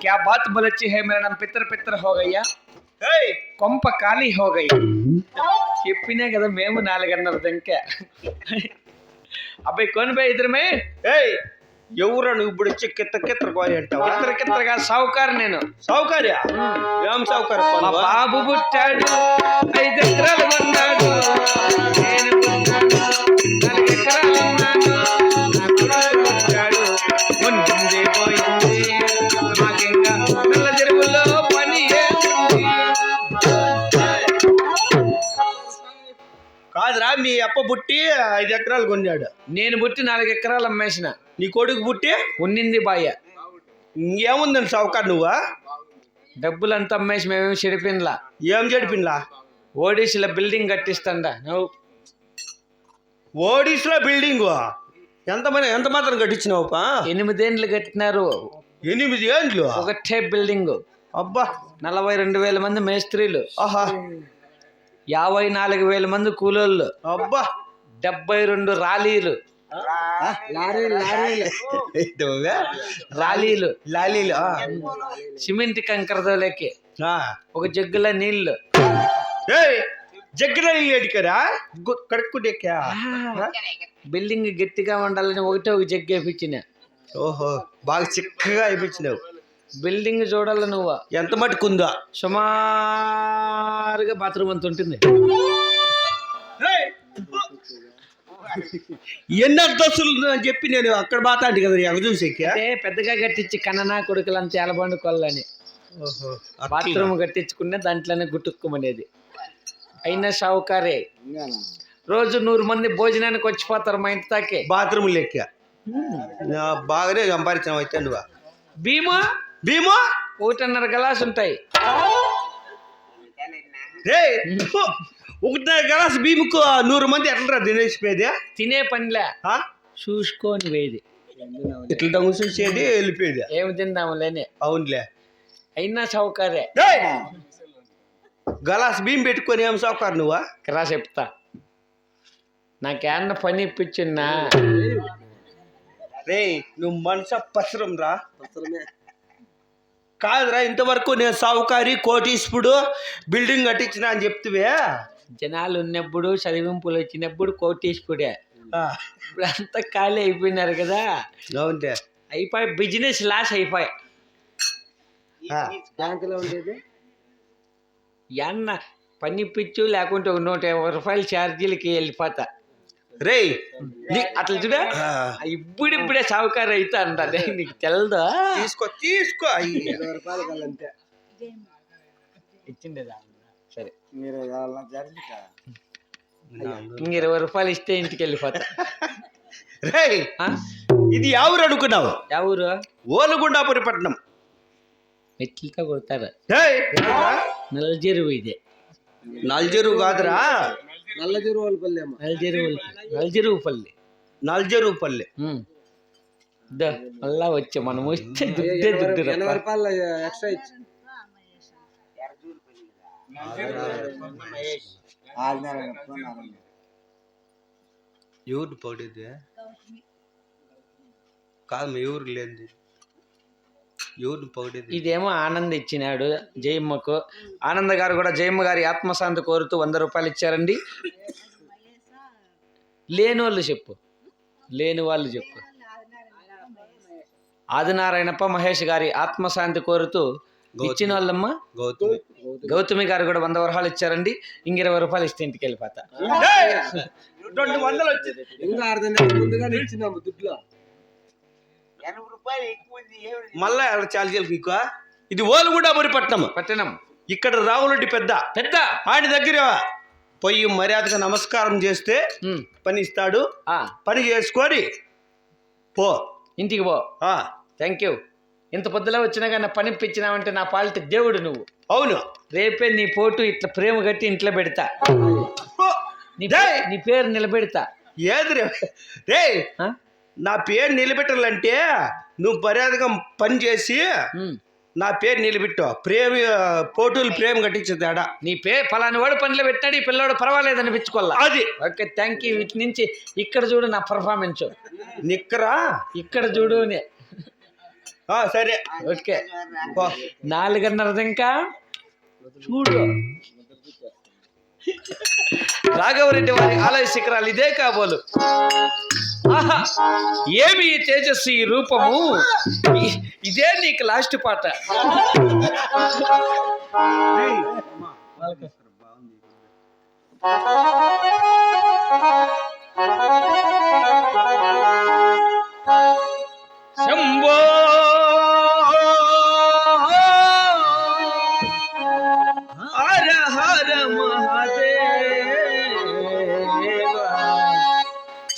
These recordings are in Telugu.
क्या बात बोल अच्छी है मेरा नाम पितर पितर हो गया ఏయ్, కొంప ఖాళీ హో గయి చెప్పినే కదా మేము నాలుగన్నర దంకే అబ్బాయి కొని పోయి ఇద్దరమే ఏయ్ ఎవరు నువ్వు ఇప్పుడు వచ్చి కిత్త కిత్త కోరి అంటావా? ఇద్దరు కిద్దరుగా సావుకారు నేను. సౌకర్య ఏం సౌకర్య బాబు పుట్టాడు ఐదు ఎకరాలు కొన్నాడు నేను మీ అప్ప పుట్టి ఐదు ఎకరాలు కొన్నాడు. నేను పుట్టి నాలుగు ఎకరాలు అమ్మేసిన. నీ కొడుకు పుట్టి? ఉన్నింది బాయ్య. ఇంకేముందని సౌకర్య నువ్వా? డబ్బులంతా అమ్మేసి మేమేమి చెడిపిన్లా ఏం చెడిపిన్లా ఓడిసిల బిల్డింగ్ కట్టిస్తాండా. నువ్వు? ఓడిస్లో బిల్డింగ్? ఎంత మంది ఎంత మాత్రం కట్టించినావు పా ఎనిమిదేండ్లు కట్టినారు. ఎనిమిది ఏండ్లు? ఒకటే బిల్డింగ్. అబ్బా. నలభై రెండు వేల మంది మేస్త్రీలు. ఆహా. యాభై నాలుగు వేల మంది కూలోళ్ళు. అబ్బా! డెబ్బై రెండు రాలీలు? రాలీలు. లాలీలు. సిమెంట్ కంకరదోలేకి. ఆ. ఒక జగ్గుల నీళ్ళు ఏయ్! జగ్గర ఎడికరా కడుక్కుంటేక్కా బిల్డింగ్ గట్టిగా ఉండాలని ఒకటే ఒక జగ్గు వేపించిన. ఓహో! బాగా చిక్కగా అయిపించినావు బిల్డింగ్ చూడాలి నువ్వు? ఎంత మటుకుందా సుమారుగా బాత్రూమ్ అంత ఉంటుంది. ఎన్ని అర్థస్తులు అని చెప్పి నేను అక్కడ బాతాంటి కదా చూసేక్కా అంటే పెద్దగా కట్టించి కన్ననా కొడుకులంతా ఎలబండు కొల్లని ఓహో బాత్రూమ్ కట్టించుకునే దాంట్లోనే గుట్టుక్కుమనేది. అయినా షావుకారే. రోజు నూరు మంది భోజనానికి వచ్చిపోతారు మా ఇంటి తాకే బాత్రూమ్ లెక్క. బాగానే సంపాదించాం అయితే నువ్వు. భీమా? భీమో? ఒకటిన్నర గ్లాస్ ఉంటాయి. ఒకటిన్నర గ్లాస్ భీముకు నూరు మంది ఎట్లా తినేసిపోయేది తినే పనిలే. ఆ? చూసుకొని వేది ఇట్లా దొంగ చూసేది వెళ్ళిపోయేది. ఏమి తిందాము లేని అవునులే. అయినా షావుకారే రేయ్! గలాస్ భీమ్ పెట్టుకొని ఏం సౌకర్యం నువ్వా? రా చెప్తా. నాకేమన్నా పని ఇప్పించిన్నా? రే నువ్వు మనస పసరం రా కాదురా ఇంతవరకు నేను సావుకారి కోటీశ్వరుడు బిల్డింగ్ కట్టించిన అని చెప్తివే. జనాలు ఉన్నప్పుడు చదివింపులు వచ్చినప్పుడు కోటీశ్వరుడే. ఆ, ఇప్పుడు అంతా ఖాళీ అయిపోయినారు కదా. అవునులే. అయిపోయి బిజినెస్ లాస్ అయిపోయి. ఆ, ఎన్న పని ఇప్పించు లేకుంటే ఒక నూట యాభై రూపాయల ఛార్జీలకి వెళ్ళిపోతా. రేయ్ నీ- అట్లా చూడ. ఇప్పుడిప్పుడే సావుకారు అవుతా అంటారు నీకు తెలదా? తీసుకో తీసుకో. సరే. ఇంక ఇరవై రూపాయలు ఇస్తే ఇంటికి వెళ్ళిపోతా. రేయ్ ఆ? ఇది ఎవరు అనుకున్నావు? ఎవరు ఓలుగుండాపురి పట్నం మెట్లతో కొడతారు. రేయ్. నల్జెరువు ఇదే. నల్జరు కాదురా. నల్జెరువు నల్జెరువు పల్లి నల్జరు పల్లె ఉమ్. దా, మళ్ళా వచ్చే మనం వస్తే దుడ్డే దుడ్డు రప్ప. ఎవరు పడేది కాదు మా ఎవరు లేనిది ఎవరిని ఇదేమో ఆనంద్ ఇచ్చినాడు జయమ్మకు. ఆనంద్ గారు కూడా జయమ్మ గారి ఆత్మశాంతి కోరుతూ వంద రూపాయలు ఇచ్చారండి. లేని వాళ్ళు చెప్పు. లేని వాళ్ళు చెప్పు. ఆదినారాయణప్ప మహేష్ గారి ఆత్మశాంతి కోరుతూ ఇచ్చిన వాళ్ళమ్మ గౌతమి. గౌతమి గారు కూడా వంద వరహాలు ఇచ్చారండి. ఇంక ఇరవై రూపాయలు ఇస్తే ఇంటికి వెళ్ళిపోతా! రెండు వందలు వచ్చింది. మళ్ళా చార్జీలు నీకు ఇది ఓలుగుండాపురి పట్నం పట్టణం. ఇక్కడ రావులడ్డి పెద్ద. పెద్ద. ఆయన దగ్గర పోయి మర్యాదగా నమస్కారం చేస్తే పని ఇస్తాడు. ఆ, పని చేసుకొని పో. ఇంటికి పో. ఆ, థ్యాంక్ యూ ఇంత పొద్దులో వచ్చినా కానీ పని ఇప్పించినావంటే నా పాలిట దేవుడు నువ్వు. అవును. రేపే నీ పోటు ఇట్లా ప్రేమ కట్టి ఇంట్లో పెడతా. నీ డేయ్! నీ పేరు నిలబెడతా. ఏది రే? నా పేరు నిలబెట్టాలంటే నువ్వు మర్యాదగా పని చేసి నా పేరు నిలబెట్టు. ప్రేమ పోటులు ప్రేమ కట్టించదు ఆడ నీ పే ఫలాని వాడు పనిలో పెట్టాడు ఈ పిల్లోడు పర్వాలేదు అనిపించుకోవాలా? అది. ఓకే థ్యాంక్ యూ వీటి నుంచి ఇక్కడ చూడు నా పర్ఫార్మెన్స్ నిక్కరా? ఇక్కడ చూడు సరే. ఓకే. పో. నాలుగున్నరది ఇంకా చూడు. రాఘవరెడ్డి వారి ఆలయ శిఖరాలు ఇదే కాబోలు. ఆహా ఏమి ఈ తేజస్సు ఈ రూపము ఇదే నీకు లాస్ట్ పాట. బాగుంది.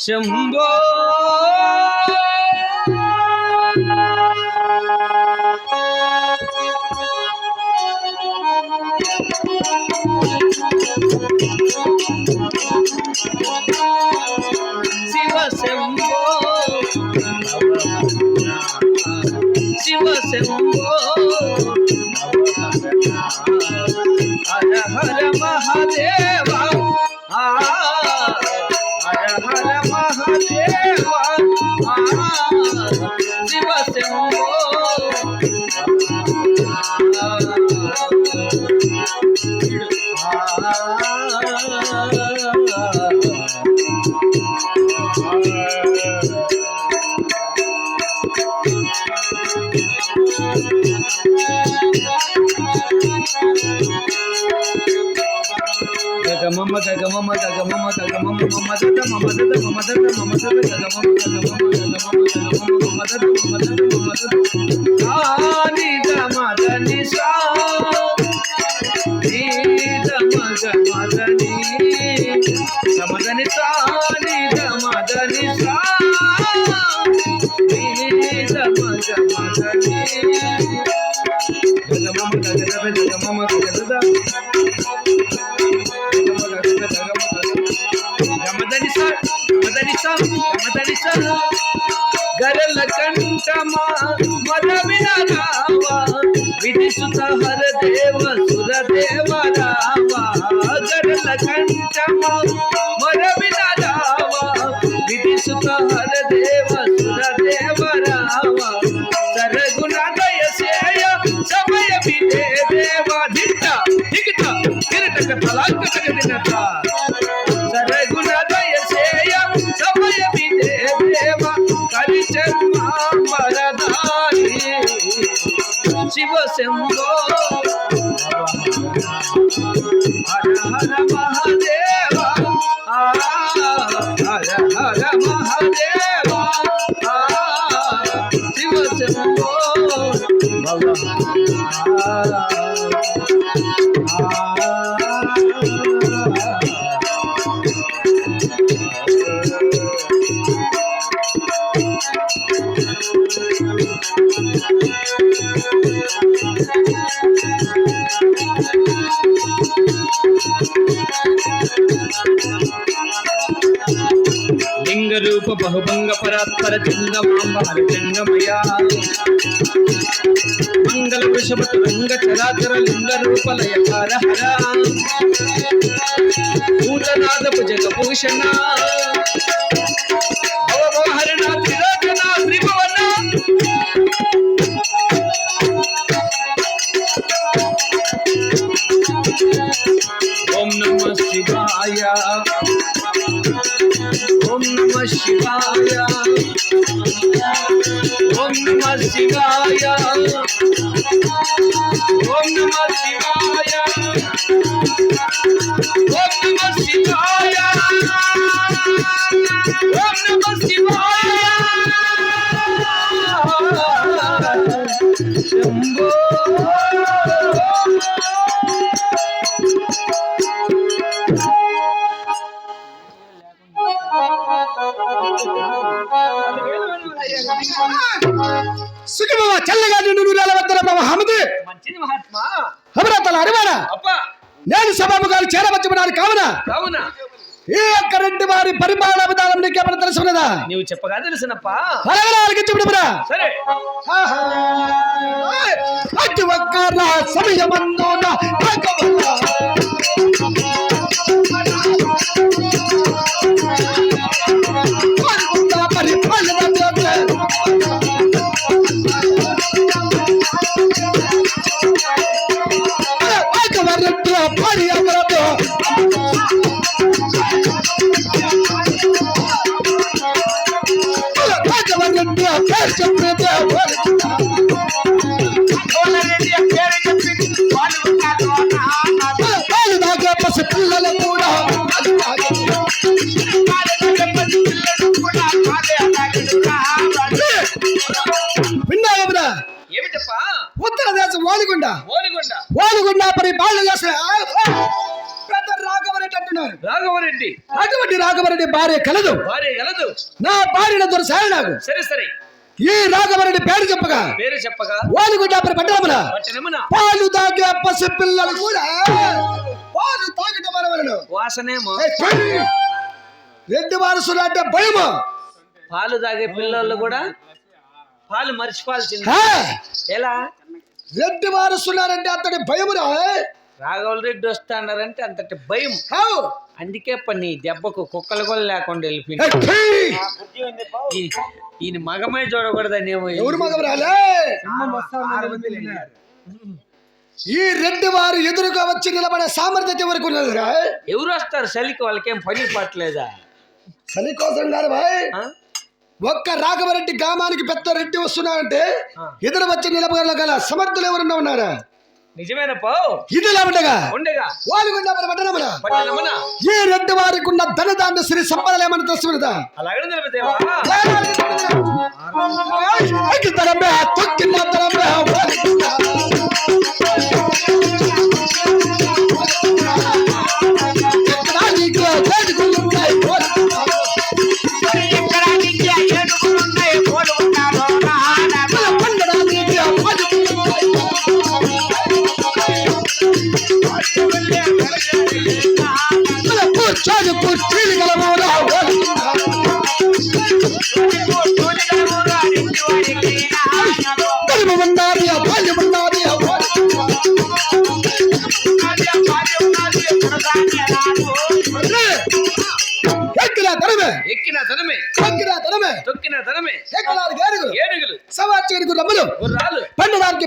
Shambho. Shiva Shambho. Shiva Shambho. గగమమ గగమమ గగమమ గగమమ మమ దద మమ దద మమ దద మమ దద గగమమ గగమమ గగమమ గగమమ మమ దద మమ దద మమ దద గరల కంఠమా మద వినరావా విధిసుత హర దేవ సుర దేవ రావా గరల కంఠమా లింగ రూప బహుభంగ పరాత్పర జంగమాంబ హరిజంగమయా మంగళ చరాచర లింగ హర. భూతనాథ భుజగ భూషణ. నేను సభాము గారు చేరవచ్చుమన్నారు కావున కావున. ఈ యొక్క రెండు వారి పరిపాలన విధానం నీకేమైనా తెలిసి ఉన్నదా నీవు చెప్పగా తెలుసునప్ప. అలాగే చెప్పుడురా సరే. అటు ఒక్క నా సమయమందున అంటున్నారు రాఘవరెడ్డి. అటువంటి రాఘవరెడ్డి భార్య కలదు. భార్య గలదు నా భార్యను దొరసారి నాకు సరే సరే. ఈ రాఘవరెడ్డి పేరు చెప్పగా పేరు చెప్పగా. ఓలిగుండ పట్టణమున పట్టణమున. పాలు తాగే పసి పిల్లలు కూడా పాలు తాగటం మనవలను. వాసనేమో రెడ్డి వారసులు అంటే భయము. పాలు తాగే పిల్లలు కూడా పాలు మర్చిపోవాల్సింది! ఎలా? రెడ్డి వారసున్నారంటే అతడి భయమురా రాఘవ రెడ్డి వస్తాడారంటే అంతటి భయం. హౌ! అందుకే పని దెబ్బకు కుక్కలు కూడా లేకుండా వెళ్ళిపోయింది ఈయన మగమే చూడకూడదనేమో ఈ రెడ్డి వారు ఎదురుగా వచ్చి నిలబడే సామర్థ్యత వరకు ఉన్నదిరా ఎవరు వస్తారు చలికి? వాళ్ళకేం పని పట్టలేదా? చలి కోసం కాదు భాయ్? ఒక్క రాఘవరెడ్డి గ్రామానికి పెద్ద రెడ్డి వస్తున్నారంటే ఆ. ఎదురు వచ్చి నిలబడగల సమర్థులు ఎవరన్నా ఉన్నారా? నిజమేనప్పో ఇది ఉండగా ఉండగా వాళ్ళుగుండా మరి పట్టణమున పట్టణమున ఈ రెడ్డి వారికి ఉన్న ధనదాండ శ్రీ సంపదలు ఏమన్నా తెలుసుకున్నదా అలాగే నిలబడేవా తరమే తొక్కిన తరమే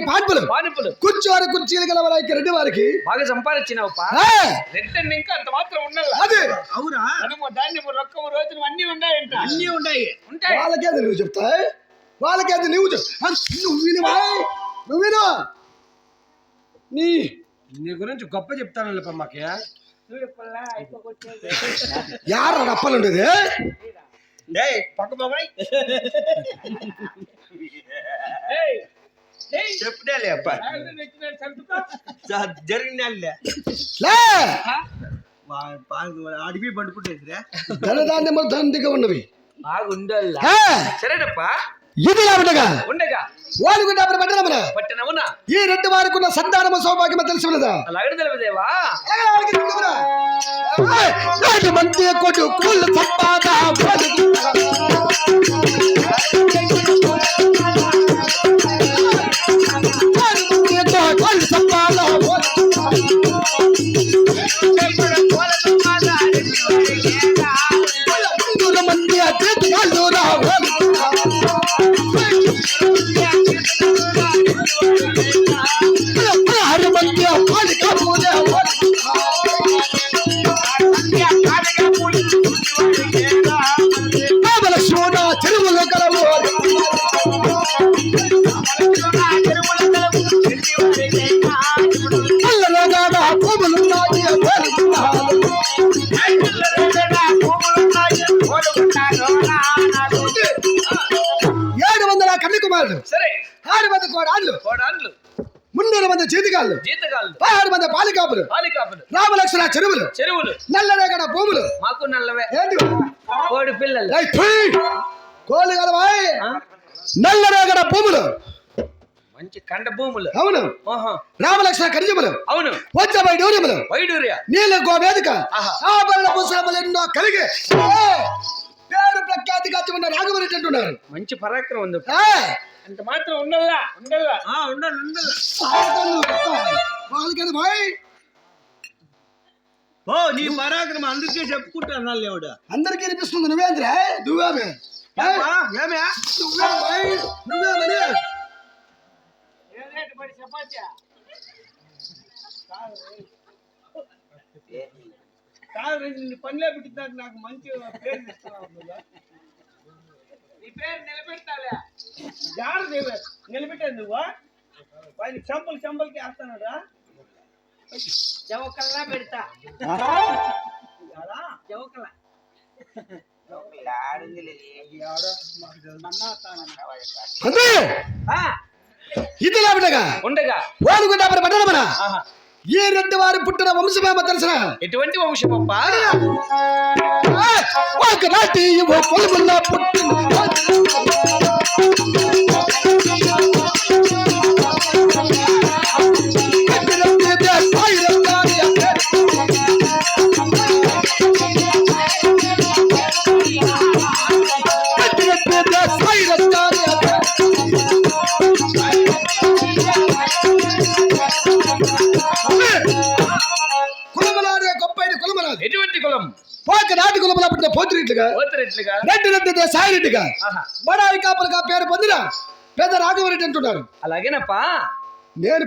పాన్పులు. పానుపులు. కూర్చోని కుర్చీలు గల వారికి రెడ్డి వారికి. బాగా సంపాదించినావు రెడ్డి ఇంకా అంత మాత్రం ఉండాలి. అది. అవునా ధాన్యము రొక్కము రోజులు అన్ని ఉన్నాయంట అన్నీ ఉన్నాయి ఉంటాయి. వాళ్ళకేది నువ్వు చెప్తా వాళ్ళకేది నువ్వు చెప్? ఆ, నువ్వు వినువా నువ్వు విను. నీ. నీ గురించి గొప్ప చెప్తాను మాకే. యార రప్పలుండేది? పక్క బాబాయ్ ఏయ్, ఏయ్, చెప్పుడే అబ్బా రాఘవుడు ఎక్కినాడు చంపుతా. జరిగిన లే అడిగి పండుకుంటేదిరా ధనధాన్యములు దండిగా ఉన్నవి బాగుండాలా ఆ, సరేనప్పా ఇది ఉండగా ఉండగా వాళ్ళు కూడా పట్టణమున పట్టణమున ఈ రెడ్డి వారికి ఉన్న సంతానము సౌభాగ్యము తెలిసి ఉన్నదా అలాగే నిలబదేవా నాటి మంది కొట్టు కూల్ సంపాద సంపాద వందల కన్యకుమారులు సరే. ఆరు మంది కోడాళ్ళు కోడాన్లు. మున్నూరు మంది జీతిగాళ్ళు. జీతగాళ్ళు. పదహారు మంది పాలికాపులు. బాలికాపులు రామలక్ష్మణ చెరువులు. చెరువులు. నల్లరేగడ భూములు. మాకు నల్లవే. ఏంటి? కోడి పిల్లలు! కోళ్ళు కలవాయ్ ఆ? నల్లరేగడ భూములు. మంచి కండ భూములు. అవును. రామలక్ష్మణ ఖనిజములు. అవును. వచ్చబై డూర్యములు వైడూర్య. నీళ్ళ గోవేదిక. ఆభరణ భూషణములు ఎన్నో కలిగి. పేరు ప్రఖ్యాతి గచ్చి ఉన్న రాఘవరెడ్డి అంటున్నారు మంచి పరాక్రమం ఉంది ఏ, అంత మాత్రం ఉండల్లా ఉండల్లా ఉండాలి ఉండాలి వాళ్ళకది బాయ్ ఓ నీ పరాక్రమం అందుకే చెప్పుకుంటాను లేవుడు అందరికీ అనిపిస్తుంది నువ్వేంద్రా నువ్వేమే ఏ, ఏమే నువ్వే బాయ్ నువ్వేమని కాదు నిన్ను పనిలో పెట్టినాక నాకు మంచి పేరు ఇస్తున్నావు. నీ పేరు నిలబెట్టాలే. జాగ్రత్త నిలబె- నిలబెట్టాను నువ్వు? వాడిని చంపలు చంపలకి వేస్తానడా జవకల్లా పెడతా. అంతే ఇది. లేబడగా ఉండగా. పట్టణమన? ఆహా. ఈ రెడ్డి వారి పుట్టిన వంశమేమ తెలిసిన ఎటువంటి వంశమప్పా? ఒకనాటి ఓ పొలమున్న పుట్టిన పోతరెట్లుగా రెడ్డి రెడ్డి సాయిరెడ్డిగా ఆహా. బడాయి కాపులుగా పేరు పొందిన పెద్ద రాఘవరెడ్డి అంటున్నారు. అలాగేనప్పా? నేను